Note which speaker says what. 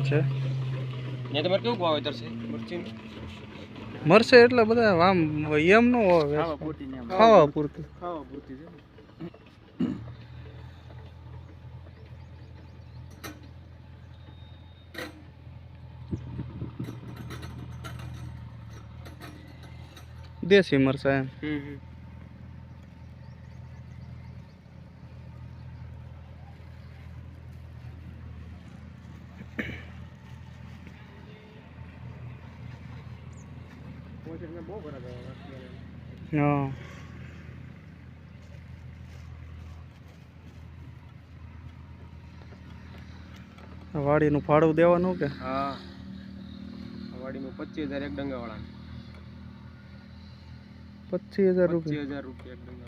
Speaker 1: છે.
Speaker 2: ને તમારે કેવું વાવેતર છે? મરચી
Speaker 1: મરશે એટલે બધા આમ એમ ન હોય.
Speaker 2: ખાવા પૂરતી
Speaker 1: ખાવા
Speaker 2: ખાવા પૂરતી છે.
Speaker 1: દેશી મરસા એમ. હા. આ વાડીનું ફાળું દેવાનું કે?
Speaker 2: હા. વાડીનું પચીસ હજાર એક ડંગા વાળા
Speaker 1: પચીસ હજાર રૂપિયા.
Speaker 2: પચીસ હજાર રૂપિયા એક ડંગા